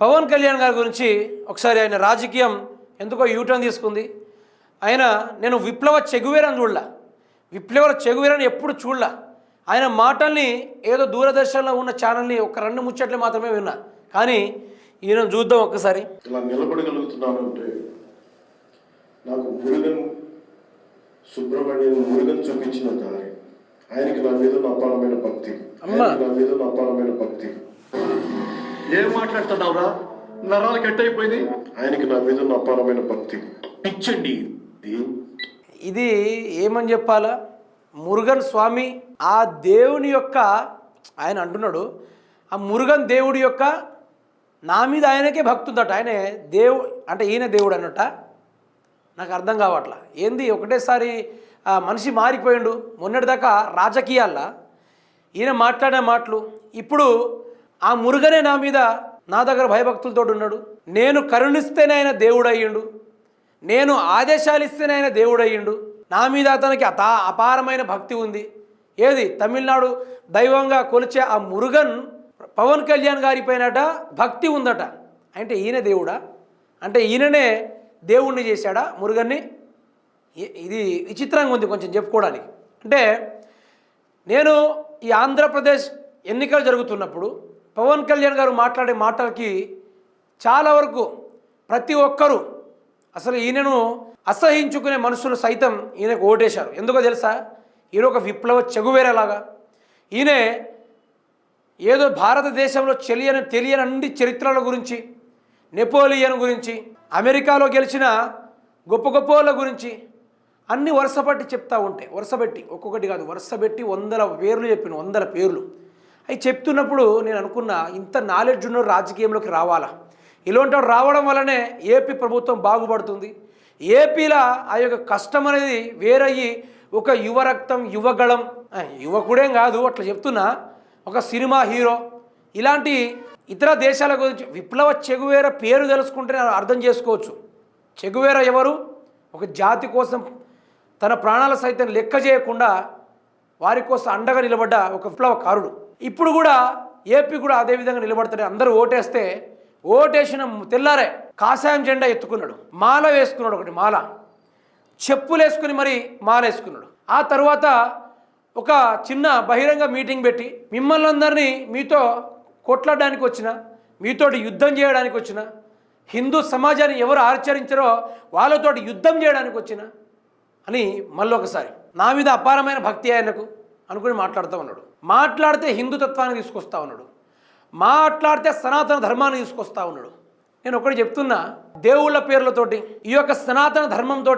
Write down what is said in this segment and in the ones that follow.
పవన్ కళ్యాణ్ గారి గురించి ఒకసారి ఆయన రాజకీయం ఎందుకో యూటర్న్ తీసుకుంది. ఆయన నేను విప్లవ చెగువేరని చూడలా. విప్లవ చెగువేరని ఎప్పుడు చూడలా. ఆయన మాటల్ని ఏదో దూరదర్శన్లో ఉన్న ఛానల్ని ఒక రెండు ముచ్చట్లు మాత్రమే విన్నా. కానీ ఈయన చూద్దాం ఒక్కసారి. ఇలా నిలబడగలుగుతున్నాను అంటే నాకు మురుగన్ సుబ్రహ్మణ్యం మురుగన్ చూపించిన దారి. ఆయనకి నా మీద ఉన్న అపారమైన భక్తి. నా మీద ఉన్న అపారమైన భక్తి. ఏం మాట్లాడుతున్నావురా? నరాలు కట్ అయిపోయింది ఆయనకి నా మీద ఉన్న అపారమైన భక్తి. పిచ్చండి. ఇది ఏమని చెప్పాలా? మురుగన్ స్వామి ఆ దేవుని యొక్క ఆయన అంటున్నాడు ఆ మురుగన్ దేవుడి యొక్క నా మీద ఆయనకే భక్తి ఉందట. ఆయనే దేవు అంటే ఈయన దేవుడు అన్నట నాకు అర్థం కావట్లా. ఏంది? ఒకటేసారి ఆ మనిషి మారిపోయిండు. మొన్నటిదాకా రాజకీయాల్లో. ఈయన మాట్లాడే మాటలు. ఇప్పుడు ఆ మురుగనే నా మీద నా దగ్గర భయభక్తులతో ఉన్నాడు. నేను కరుణిస్తేనే ఆయన దేవుడు నేను ఆదేశాలు ఇస్తేనే ఆయన దేవుడు అయ్యిండు నా మీద అతనికి అత అపారమైన భక్తి ఉంది. ఏది? తమిళనాడు దైవంగా కొలిచే ఆ మురుగన్ పవన్ కళ్యాణ్ గారి పైనట భక్తి ఉందట. అంటే ఈయన దేవుడా? అంటే ఈయననే దేవుణ్ణి చేశాడా మురుగన్ని? ఇది విచిత్రంగా ఉంది కొంచెం చెప్పుకోవడానికి. అంటే నేను ఈ ఆంధ్రప్రదేశ్ ఎన్నికలు జరుగుతున్నప్పుడు పవన్ కళ్యాణ్ గారు మాట్లాడే మాటలకి చాలా వరకు ప్రతి ఒక్కరూ అసలు ఈయనను అసహించుకునే మనుషులు సైతం ఈయనకు ఓటేశారు. ఎందుకో తెలుసా? ఈయన ఒక విప్లవ చెగువేరేలాగా. ఈయనే ఏదో భారతదేశంలో తెలియని తెలియని అన్ని చరిత్రల గురించి నెపోలియన్ గురించి అమెరికాలో గెలిచిన గొప్ప గొప్పల గురించి అన్ని వరుసపట్టి చెప్తూ ఉంటాయి వరుసపెట్టి ఒక్కొక్కటి కాదు వరుసపెట్టి వందల పేర్లు చెప్పిన వందల పేర్లు. అవి చెప్తున్నప్పుడు నేను అనుకున్నా ఇంత నాలెడ్జ్ ఉన్న రాజకీయంలోకి రావాలా? ఇలాంటి రావడం వల్లనే ఏపీ ప్రభుత్వం బాగుపడుతుంది. ఏపీలో ఆ యొక్క కష్టం అనేది వేరయ్యి ఒక యువరక్తం యువగళం యువకుడేం కాదు అట్లా చెప్తున్నా ఒక సినిమా హీరో. ఇలాంటి ఇతర దేశాల గురించి విప్లవ చెగువేర పేరు తెలుసుకుంటే నేను అర్థం చేసుకోవచ్చు. చెగువేర ఎవరు? ఒక జాతి కోసం తన ప్రాణాల సైతం లెక్క చేయకుండా వారి కోసం అండగా నిలబడ్డ ఒక విప్లవకారుడు. ఇప్పుడు కూడా ఏపీ కూడా అదే విధంగా నిలబడతాడు అందరూ ఓటేస్తే ఓటేసిన తెల్లారే కాషాయం జెండా ఎత్తుకున్నాడు. మాల వేసుకున్నాడు ఒకటి మాల. చెప్పులు వేసుకుని మరి మాల వేసుకున్నాడు. ఆ తర్వాత ఒక చిన్న బహిరంగ మీటింగ్ పెట్టి మిమ్మల్ని అందరినీ మీతో కొట్లాడడానికి వచ్చిన మీతోటి యుద్ధం చేయడానికి వచ్చిన హిందూ సమాజాన్ని ఎవరు ఆచరించారో వాళ్ళతోటి యుద్ధం చేయడానికి వచ్చిన అని మళ్ళీ ఒకసారి నా మీద అపారమైన భక్తి ఆయనకు. అనుకుని మాట్లాడుతూ ఉన్నాడు. మాట్లాడితే హిందుతత్వాన్ని తీసుకొస్తా ఉన్నాడు. మాట్లాడితే సనాతన ధర్మాన్ని తీసుకొస్తా ఉన్నాడు. నేను ఒకటి చెప్తున్నా దేవుళ్ళ పేర్లతోటి ఈ యొక్క సనాతన ధర్మంతో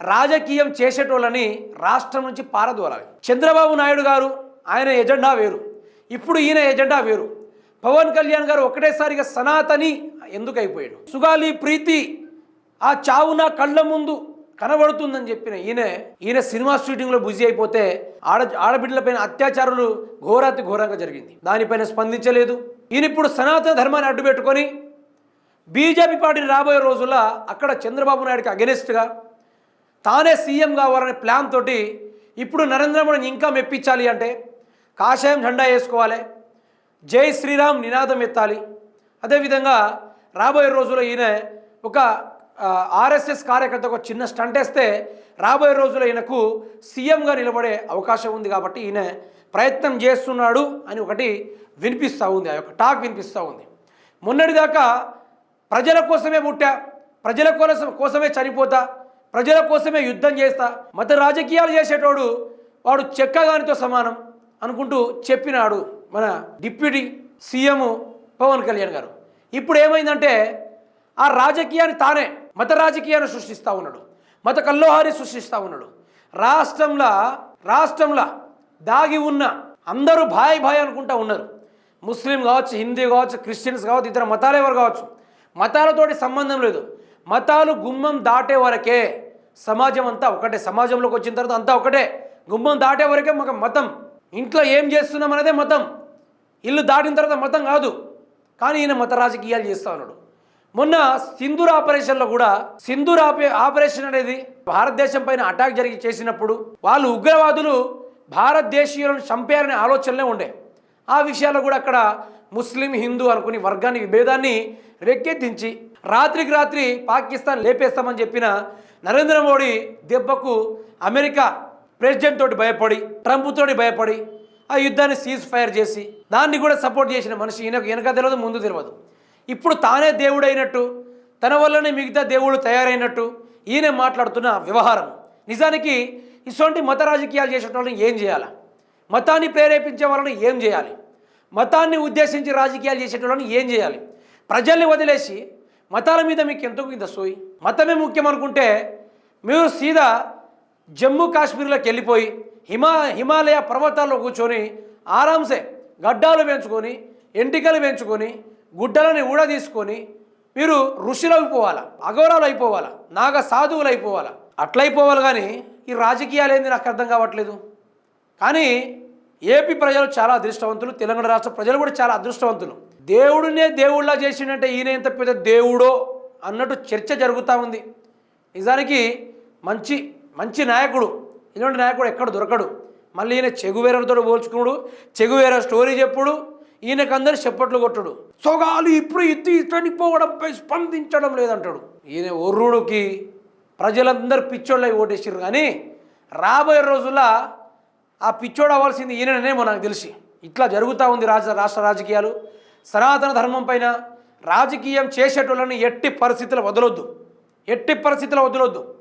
రాజకీయం చేసేటోళ్ళని రాష్ట్రం నుంచి పారదోలాలి. చంద్రబాబు నాయుడు గారు ఆయన ఎజెండా వేరు. ఇప్పుడు ఈయన ఎజెండా వేరు. పవన్ కళ్యాణ్ గారు ఒకటేసారిగా సనాతని ఎందుకు అయిపోయాడు సుగాలి ప్రీతి ఆ చావు నా కళ్ళ ముందు కనబడుతుందని చెప్పిన ఈయన ఈయన సినిమా షూటింగ్లో బిజీ అయిపోతే ఆడ ఆడబిడ్డలపైన అత్యాచారాలు ఘోరాతి ఘోరంగా జరిగింది. దానిపైన స్పందించలేదు. ఈయన ఇప్పుడు సనాతన ధర్మాన్ని అడ్డు పెట్టుకొని బీజేపీ పార్టీని రాబోయే రోజుల్లో అక్కడ చంద్రబాబు నాయుడికి అగెనిస్ట్గా తానే సీఎం కావాలనే ప్లాన్ తోటి ఇప్పుడు నరేంద్ర మోడీని ఇంకా మెప్పించాలి అంటే కాషాయం జెండా వేసుకోవాలి. జై శ్రీరామ్ నినాదం ఎత్తాలి. అదేవిధంగా రాబోయే రోజుల్లో ఈయన ఒక ఆర్ఎస్ఎస్ కార్యకర్త ఒక చిన్న స్టంట్ వేస్తే రాబోయే రోజుల్లో ఈయనకు సీఎంగా నిలబడే అవకాశం ఉంది కాబట్టి ఈయన ప్రయత్నం చేస్తున్నాడు అని ఒకటి వినిపిస్తూ ఉంది ఆ యొక్క టాక్ వినిపిస్తూ ఉంది. మొన్నటిదాకా ప్రజల కోసమే పుట్టా ప్రజల కోసం కోసమే చనిపోతా ప్రజల కోసమే యుద్ధం చేస్తా మత రాజకీయాలు చేసేటోడు వాడు చెక్కగానితో సమానం అనుకుంటూ చెప్పినాడు మన డిప్యూటీ సీఎం పవన్ కళ్యాణ్ గారు. ఇప్పుడు ఏమైందంటే ఆ రాజకీయాన్ని తానే మత రాజకీయాన్ని సృష్టిస్తూ ఉన్నాడు. మత కల్లోహారి సృష్టిస్తూ ఉన్నాడు. రాష్ట్రంలో రాష్ట్రంలో దాగి ఉన్న అందరూ భాయ్ భాయ్ అనుకుంటా ఉన్నారు. ముస్లిం కావచ్చు హిందీ కావచ్చు క్రిస్టియన్స్ కావచ్చు ఇతర మతాలు ఎవరు కావచ్చు? మతాలతోటి సంబంధం లేదు. మతాలు గుమ్మం దాటే వరకే సమాజం అంతా ఒకటే. సమాజంలోకి వచ్చిన తర్వాత అంతా ఒకటే. గుమ్మం దాటే వరకే మాకు మతం. ఇంట్లో ఏం చేస్తున్నాం అనేదే మతం. ఇల్లు దాటిన తర్వాత మతం కాదు. కానీ ఈయన మత రాజకీయాలు చేస్తా ఉన్నాడు. మొన్న సింధూర్ ఆపరేషన్లో కూడా సింధూర్ ఆపే ఆపరేషన్ అనేది భారతదేశం పైన అటాక్ జరిగి చేసినప్పుడు వాళ్ళు ఉగ్రవాదులు భారతదేశీయులను చంపారనే ఆలోచనలే ఉండే. ఆ విషయాల్లో కూడా అక్కడ ముస్లిం హిందూ అనుకుని వర్గాన్ని విభేదాన్ని రెక్కెత్తించి రాత్రికి రాత్రి పాకిస్తాన్ లేపేస్తామని చెప్పిన నరేంద్ర మోడీ దెబ్బకు అమెరికా ప్రెసిడెంట్ తోటి భయపడి ట్రంప్ తోటి భయపడి ఆ యుద్ధాన్ని సీజ్ ఫైర్ చేసి దాన్ని కూడా సపోర్ట్ చేసిన మనిషి ఈయనకు వెనక తెలియదు ముందు తెలియదు. ఇప్పుడు తానే దేవుడైనట్టు తన వల్లనే మిగతా దేవుడు తయారైనట్టు ఈయన మాట్లాడుతున్న వ్యవహారం. నిజానికి ఇటువంటి మత రాజకీయాలు చేసే వాళ్ళని ఏం చేయాలి? మతాన్ని ప్రేరేపించే వాళ్ళని ఏం చేయాలి? మతాన్ని ఉద్దేశించి రాజకీయాలు చేసేటోళ్ళని ఏం చేయాలి? ప్రజల్ని వదిలేసి మతాల మీద మీకు ఎంతకు ఇంత సోయి? మతమే ముఖ్యం అనుకుంటే మీరు సీదా జమ్మూ కాశ్మీర్లోకి వెళ్ళిపోయి హిమా హిమాలయ పర్వతాల్లో కూర్చొని ఆరాంసే గడ్డాలు పెంచుకొని ఎంటికలు పెంచుకొని గుడ్డలని కూడా తీసుకొని మీరు ఋషులు అయిపోవాలా అఘోరాలు అయిపోవాలా నాగ సాధువులు అయిపోవాలా అట్లయిపోవాలి కానీ ఈ రాజకీయాలు ఏంది నాకు అర్థం కావట్లేదు. కానీ ఏపీ ప్రజలు చాలా అదృష్టవంతులు తెలంగాణ రాష్ట్ర ప్రజలు కూడా చాలా అదృష్టవంతులు. దేవుడినే దేవుళ్ళ చేసిండంటే ఈయన ఎంత పెద్ద దేవుడో అన్నట్టు చర్చ జరుగుతూ ఉంది. నిజానికి మంచి మంచి నాయకుడు ఇలాంటి నాయకుడు ఎక్కడ దొరకడు. మళ్ళీ ఈయన చెగువేరతో పోల్చుకున్నాడు చెగువేర స్టోరీ చెప్పుడు ఈయనకు చెప్పట్లు కొట్టడు. సొగాలు ఇప్పుడు ఇత్తి ఇతని పోవడంపై స్పందించడం లేదంటాడు. ఈయన ఒర్రుడికి ప్రజలందరూ పిచ్చోళ్ళై ఓటేసారు కానీ రాబోయే రోజుల్లో ఆ పిచ్చోడు అవ్వాల్సింది ఈయననేమో నాకు తెలిసి. ఇట్లా జరుగుతూ ఉంది రాజ రాష్ట్ర రాజకీయాలు. సనాతన ధర్మం పైన రాజకీయం చేసేటోళ్ళని ఎట్టి పరిస్థితులు వదలొద్దు. ఎట్టి పరిస్థితులు వదలొద్దు.